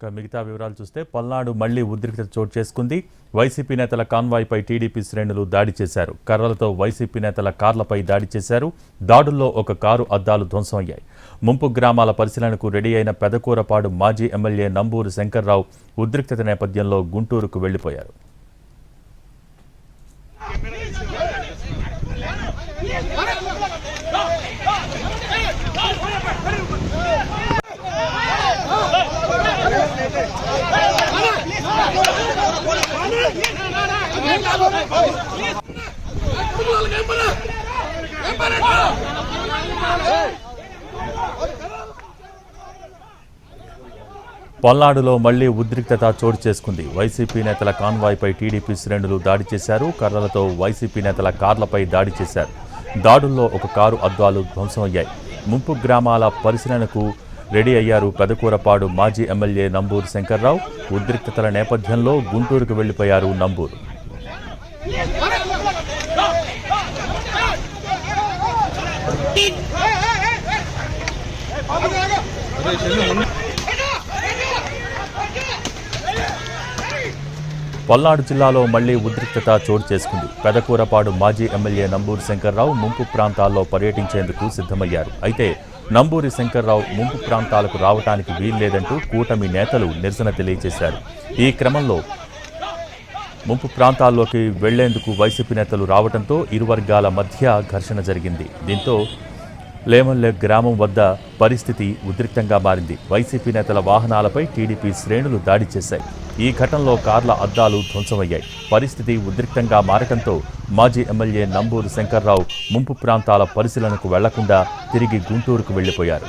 ఇక మిగతా వివరాలు చూస్తే పల్నాడు మళ్ళీ ఉద్రిక్తత చోటు చేసుకుంది. వైసీపీ నేతల కాన్వాయ్పై టీడీపీ శ్రేణులు దాడి చేశారు. కర్రలతో వైసీపీ నేతల కార్లపై దాడి చేశారు. దాడుల్లో ఒక కారు అద్దాలు ధ్వంసమయ్యాయి. ముంపు గ్రామాల పరిశీలనకు రెడీ అయిన పెదకూరపాడు మాజీ ఎమ్మెల్యే నంబూరు శంకర్రావు ఉద్రిక్తత నేపథ్యంలో గుంటూరుకు వెళ్ళిపోయారు. పల్నాడులో మళ్ళీ ఉద్రిక్తత చోటు చేసుకుంది. వైసీపీ నేతల కాన్వాయ్పై టీడీపీ శ్రేణులు దాడి చేశారు. కర్రలతో వైసీపీ నేతల కార్లపై దాడి చేశారు. దాడుల్లో ఒక కారు అద్దాలు ధ్వంసమయ్యాయి ముంపు గ్రామాల పరిశీలనకు రెడీ అయ్యారు పెదకూరపాడు మాజీ ఎమ్మెల్యే నంబూరు శంకర్రావు. ఉద్రిక్తతల నేపథ్యంలో గుంటూరుకు వెళ్ళిపోయారు నంబూరు. పల్నాడు జిల్లాలో మళ్ళీ ఉద్రిక్తత చోటు చేసుకుంది. పెదకూరపాడు మాజీ ఎమ్మెల్యే నంబూరి శంకర్రావు ముంపు ప్రాంతాల్లో పర్యటించేందుకు సిద్ధమయ్యారు. అయితే నంబూరి శంకర్రావు ముంపు ప్రాంతాలకు రావటానికి వీల్లేదంటూ కూటమి నేతలు నిరసన తెలియజేశారు. ఈ క్రమంలో ముంపు ప్రాంతాల్లోకి వెళ్ళేందుకు వైసీపీ నేతలు రావడంతో ఇరు వర్గాల మధ్య ఘర్షణ జరిగింది. దీంతో లేమల్లె గ్రామం వద్ద పరిస్థితి ఉద్రిక్తంగా మారింది. వైసీపీ నేతల వాహనాలపై టీడీపీ శ్రేణులు దాడి చేశాయి. ఈ ఘటనలో కార్ల అద్దాలు ధ్వంసమయ్యాయి. పరిస్థితి ఉద్రిక్తంగా మారటంతో మాజీ ఎమ్మెల్యే నంబూరు శంకర్రావు ముంపు ప్రాంతాల పరిశీలనకు వెళ్ళకుండా తిరిగి గుంటూరుకు వెళ్ళిపోయారు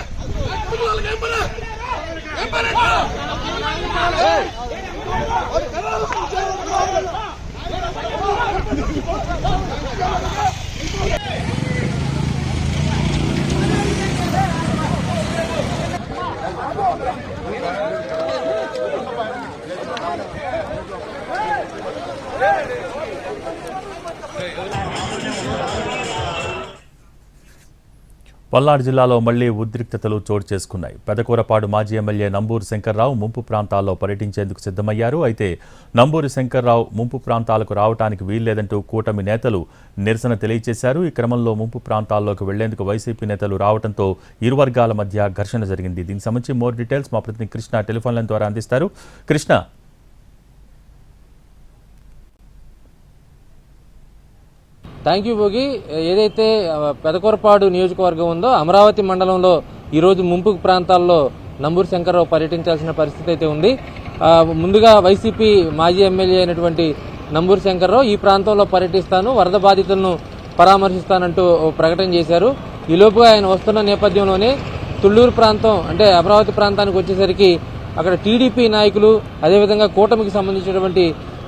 Hey! పల్నాడు జిల్లాలో మళ్ళీ ఉద్రిక్తతలు చోటు చేసుకున్నాయి. పెదకూరపాడు మాజీ ఎమ్మెల్యే నంబూరు శంకర్రావు ముంపు ప్రాంతాల్లో పర్యటించేందుకు సిద్ధమయ్యారు. అయితే నంబూరు శంకర్రావు ముంపు ప్రాంతాలకు రావడానికి వీల్లేదంటూ కూటమి నేతలు నిరసన తెలియజేశారు ఈ క్రమంలో ముంపు ప్రాంతాల్లోకి వెళ్ళేందుకు వైసీపీ నేతలు రావడంతో ఇరు వర్గాల మధ్య ఘర్షణ జరిగింది. దీనికి సంబంధించి మోర్ డీటెయిల్స్ మా ప్రతినిధి కృష్ణ టెలిఫోన్ల ద్వారా అందిస్తారు. Krishna thank you Bhogi. ఏదైతే పెదకొరపాడు నియోజకవర్గం ఉందో అమరావతి మండలంలో ఈరోజు ముంపు ప్రాంతాల్లో నంబూరు శంకర్రావు పర్యటించాల్సిన పరిస్థితి అయితే ఉంది. ముందుగా వైసీపీ మాజీ ఎమ్మెల్యే అయినటువంటి నంబూరు శంకర్రావు ఈ ప్రాంతంలో పర్యటిస్తాను వరద బాధితులను పరామర్శిస్తానంటూ ప్రకటన చేశారు. ఈలోపుగా ఆయన వస్తున్న నేపథ్యంలోనే తుళ్ళూరు ప్రాంతం అంటే అమరావతి ప్రాంతానికి వచ్చేసరికి అక్కడ టీడీపీ నాయకులు అదేవిధంగా కూటమికి సంబంధించినటువంటి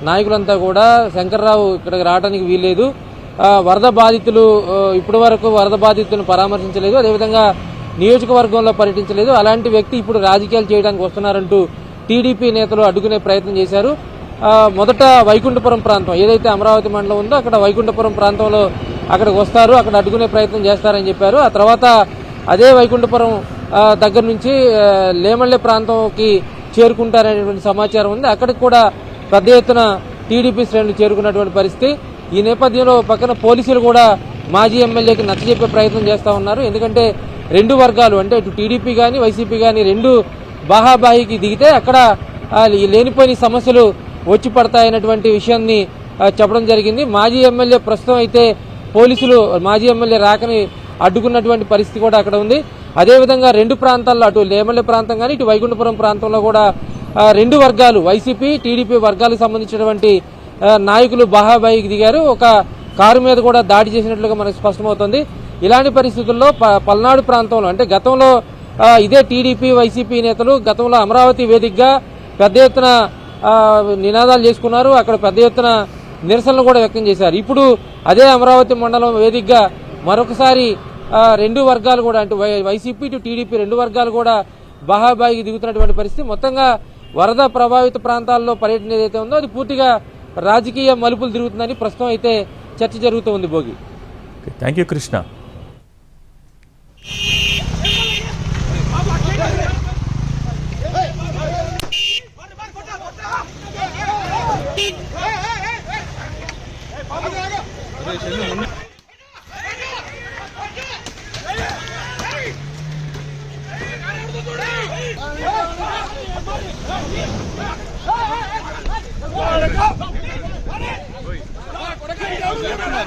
నాయకులంతా కూడా శంకర్రావు ఇక్కడికి రావడానికి వీల్లేదు. వరద బాధితులు ఇప్పటి వరకు వరద బాధితులను పరామర్శించలేదు అదేవిధంగా నియోజకవర్గంలో పర్యటించలేదు. అలాంటి వ్యక్తి ఇప్పుడు రాజకీయాలు చేయడానికి వస్తున్నారంటూ టీడీపీ నేతలు అడ్డుకునే ప్రయత్నం చేశారు. మొదట వైకుంఠపురం ప్రాంతం ఏదైతే అమరావతి మండలం ఉందో అక్కడ వైకుంఠపురం ప్రాంతంలో అక్కడికి వస్తారు అక్కడ అడ్డుకునే ప్రయత్నం చేస్తారని చెప్పారు. ఆ తర్వాత అదే వైకుంఠపురం దగ్గర నుంచి ఆ, లేమల్లె ప్రాంతంకి చేరుకుంటారనేటువంటి సమాచారం ఉంది. అక్కడికి కూడా పెద్ద ఎత్తున టీడీపీ శ్రేణులు చేరుకున్నటువంటి పరిస్థితి. ఈ నేపథ్యంలో పక్కన పోలీసులు కూడా మాజీ ఎమ్మెల్యేకి నచ్చజెప్పే ప్రయత్నం చేస్తూ ఉన్నారు. ఎందుకంటే రెండు వర్గాలు అంటే ఇటు టీడీపీ కానీ వైసీపీ కానీ రెండు బాహాబాహికి దిగితే అక్కడ లేనిపోయిన సమస్యలు వచ్చి పడతాయనేటువంటి విషయాన్ని చెప్పడం జరిగింది. మాజీ ఎమ్మెల్యే ప్రస్తుతం అయితే పోలీసులు మాజీ ఎమ్మెల్యే రాకని అడ్డుకున్నటువంటి పరిస్థితి కూడా అక్కడ ఉంది. అదేవిధంగా రెండు ప్రాంతాల్లో అటు లేమల్లి ప్రాంతం కానీ ఇటు వైకుంఠపురం ప్రాంతంలో కూడా రెండు వర్గాలు వైసీపీ టీడీపీ వర్గాలకు సంబంధించినటువంటి నాయకులు బహాబాయికి దిగారు. ఒక కారు మీద కూడా దాడి చేసినట్లుగా మనకు స్పష్టమవుతుంది. ఇలాంటి పరిస్థితుల్లో ప- పల్నాడు ప్రాంతంలో అంటే గతంలో ఇదే టీడీపీ వైసీపీ నేతలు గతంలో అమరావతి వేదికగా పెద్ద ఎత్తున నినాదాలు చేసుకున్నారు. అక్కడ పెద్ద ఎత్తున నిరసనలు కూడా వ్యక్తం చేశారు. ఇప్పుడు అదే అమరావతి మండలం వేదికగా మరొకసారి రెండు వర్గాలు కూడా అంటే వై- వైసీపీ టు టీడీపీ రెండు వర్గాలు కూడా బహాబాయికి దిగుతున్నటువంటి పరిస్థితి. మొత్తంగా వరద ప్రభావిత ప్రాంతాల్లో పర్యటన ఏదైతే ఉందో అది పూర్తిగా రాజకీయ మలుపులు తిరుగుతుందని ప్రస్తుతం అయితే చర్చ జరుగుతుంది Bhogi thank you Krishna Go! Camera